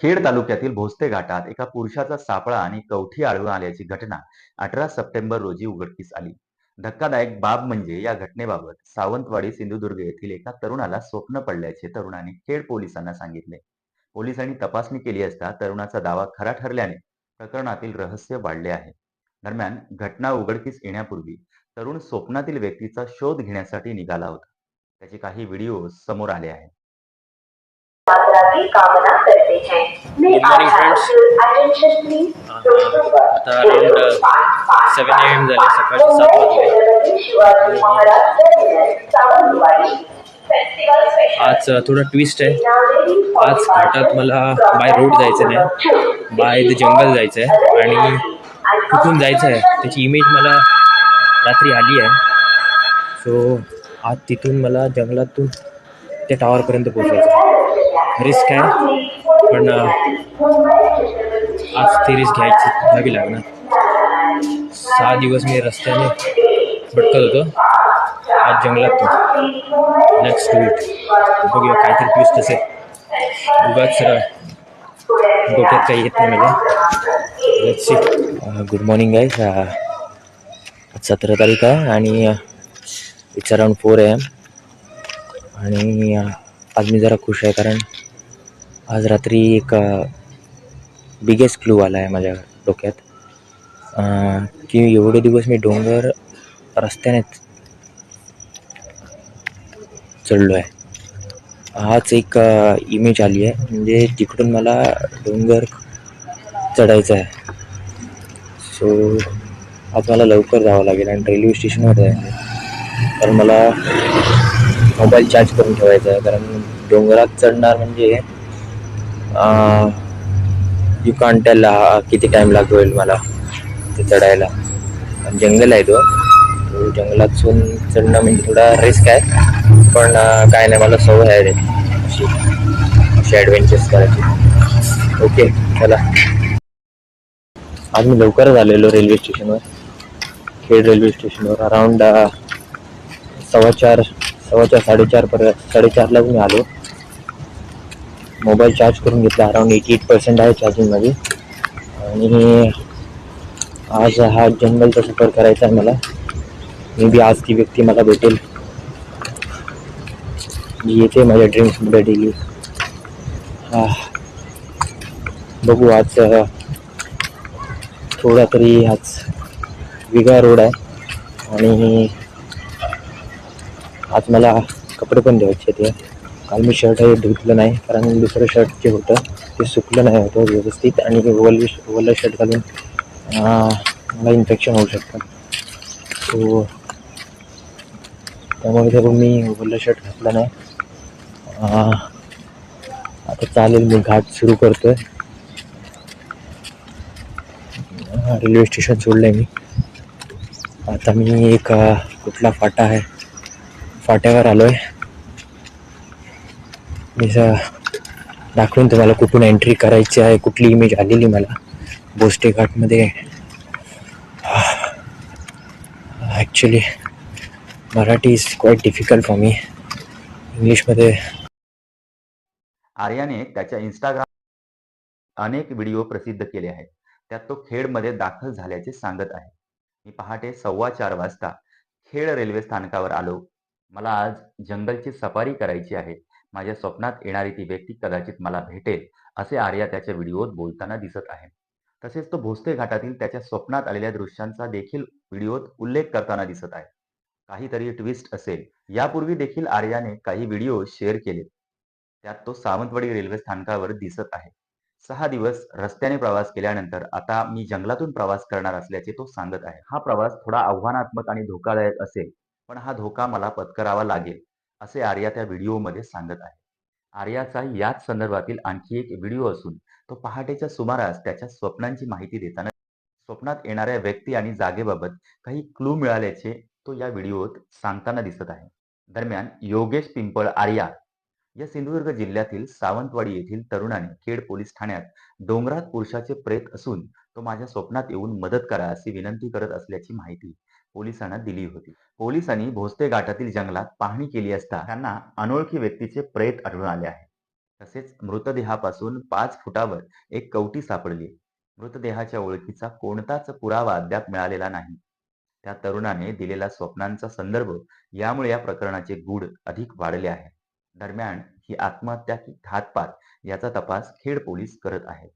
खेड तालुक्यातील भोसते घाटात एका पुरुषाचा सापळा आणि कवठी आढळून आल्याची घटना अठरा सप्टेंबर रोजी उघडकीस आली. धक्कादायक बाब म्हणजे या घटनेबाबत सावंतवाडी सिंधुदुर्ग येथील एका तरुणाला स्वप्न पडल्याचे तरुणाने खेड पोलिसांना सांगितले. पोलिसांनी तपासणी केली असता तरुणाचा दावा खरा ठरल्याने प्रकरणातील रहस्य वाढले आहे. दरम्यान घटना उघडकीस येण्यापूर्वी तरुण स्वप्नातील व्यक्तीचा शोध घेण्यासाठी निघाला होता. त्याचे काही व्हिडिओ समोर आले आहेत. की कामना करते हैं। मैं. अटेंशन प्लीज आता around, 7 AM झाले, सकाळचे सात वाजले. Shivaji Maharaj terminus Sawantwadi festival special आज थोडा ट्विस्ट आहे. आज घाटात मला बाय रोड जायचं नाही. बाय द जंगल जायचं आहे. आणि कुठून जायचं आहे. त्याची इमेज मला रात्री आली आहे. सो आज तिथून मला जंगलातून त्या टावरपर्यंत पोहोचायचं. रिस्क आहे पण आज ती रिस्क घ्यायची घ्यावी लागणार. सहा दिवस मी रस्त्याने भटकत होतो. आज जंगलात नेक्स्ट डू इट बघूया काहीतरी ट्विस्ट असेल. उगाच सर डोक्यात काही येत नाही मला. सी गुड मॉर्निंग गाईज आज सतरा तारीख आहे आणि इट्स अराउंड फोर एम आणि आज मी जरा खुश आहे कारण आज रात्री एक बिगेस्ट क्लू आला आहे माझ्या डोक्यात. की एवढे दिवस मी डोंगर रस्त्यानेच चढलो आहे हाच एक इमेज आली आहे. म्हणजे तिकडून मला डोंगर चढायचं आहे सो आज मला लवकर जावं लागेल आणि रेल्वे स्टेशनवर जायचं आहे कारण मला मोबाईल चार्ज करून ठेवायचा आहे. कारण डोंगरात चढणार म्हणजे यू कांट टेल किती टाईम लागेल मला ते चढायला. आणि जंगल आहे तो. जंगलातून चढणं म्हणजे थोडा रिस्क आहे. पण काय नाही मला सवय आहे रे. अशी अशी ॲडव्हेंचर्स करायची. ओके चला. आज मी लवकरच आलेलो रेल्वे स्टेशनवर खेड रेल्वे स्टेशनवर अराऊंड सव्वा चार सव्वा साडेचारपर्यंत साडेचार पर्यंत साडेचारलाच मी आलो. मोबाईल चार्ज करून घेतला अराऊंड एटी एट पर्सेंट आहे चार्जिंगमध्ये आणि आज हा जंगलचा सफर करायचा आहे मला. मे बी आज ती व्यक्ती मला भेटेल. जी येते माझ्या ड्रीम्समध्ये डेली हां. बघू आज थोडा तरी आज वेगळा रोड आहे. आणि आज मला कपडे पण द्यायचे ते काल मी शर्ट हे धुतलं नाही कारण दुसरं शर्ट जे होतं ते सुकलं नाही होतं व्यवस्थित आणि वल ओलं शर्ट घालून मला इन्फेक्शन होऊ शकतं सो हो. त्यामुळे ते मी ओलं शर्ट घातलं नाही. आता चालेल मी घाट सुरू करतोय. रेल्वे स्टेशन सोडलं आहे मी. आता मी एक कुठला फाटा आहे फाट्यावर आलोय. मी दाखवून तुम्हाला कुठून एंट्री करायची आहे कुठली इमेज आलेली मला. बोस्टे घाटमध्ये actually Marathi is quite difficult for me इंग्लिशमध्ये आर्याने त्याच्या इंस्टाग्राम अनेक व्हिडिओ प्रसिद्ध केले आहेत. त्यात तो खेडमध्ये दाखल झाल्याचे सांगत आहे. मी पहाटे सव्वा चार वाजता खेड रेल्वे स्थानकावर आलो. मला आज जंगलची सफारी करायची आहे. माझ्या स्वप्नात येणारी ती व्यक्ती कदाचित मला भेटेल असे आर्या त्याच्या व्हिडिओत बोलताना दिसत आहे. तसेच तो भोसते घाटातील त्याच्या स्वप्नात आलेल्या दृश्यांचा देखील व्हिडिओत उल्लेख करताना दिसत आहे. काहीतरी ट्विस्ट असेल. यापूर्वी देखील आर्याने काही व्हिडिओ शेअर केले. त्यात तो सावंतवाडी रेल्वे स्थानकावर दिसत आहे. सहा दिवस रस्त्याने प्रवास केल्यानंतर आता मी जंगलातून प्रवास करणार असल्याचे तो सांगत आहे. हा प्रवास थोडा आव्हानात्मक आणि धोकादायक असेल. पण हा धोका मला पत्करावा लागेल असे आर्या त्या व्हिडिओमध्ये सांगत आहे. आर्याचा याच संदर्भातील आणखी एक व्हिडिओ असून तो पहाटेच्या सुमारास त्याच्या स्वप्नांची माहिती देताना स्वप्नात येणाऱ्या व्यक्ती आणि जागेबाबत काही क्लू मिळाल्याचे तो या व्हिडिओत सांगताना दिसत आहे. दरम्यान योगेश पिंपळ आर्या या सिंधुदुर्ग जिल्ह्यातील सावंतवाडी येथील तरुणाने खेड पोलीस ठाण्यात डोंगरात पुरुषाचे प्रेत असून तो माझ्या स्वप्नात येऊन मदत करा अशी विनंती करत असल्याची माहिती पोलिसांना दिली होती. पोलिसांनी भोसते घाटातील जंगलात पाहणी केली असता त्यांना अनोळखी व्यक्तीचे प्रेत आढळून आले आहे. तसेच मृतदेहापासून पाच फुटावर एक कवटी सापडली. मृतदेहाच्या ओळखीचा कोणताच पुरावा अद्याप मिळालेला नाही. त्या तरुणाने दिलेला स्वप्नांचा संदर्भ यामुळे या प्रकरणाचे गूढ अधिक वाढले आहे. दरम्यान ही आत्महत्या की घातपात याचा तपास खेड पोलीस करत आहेत.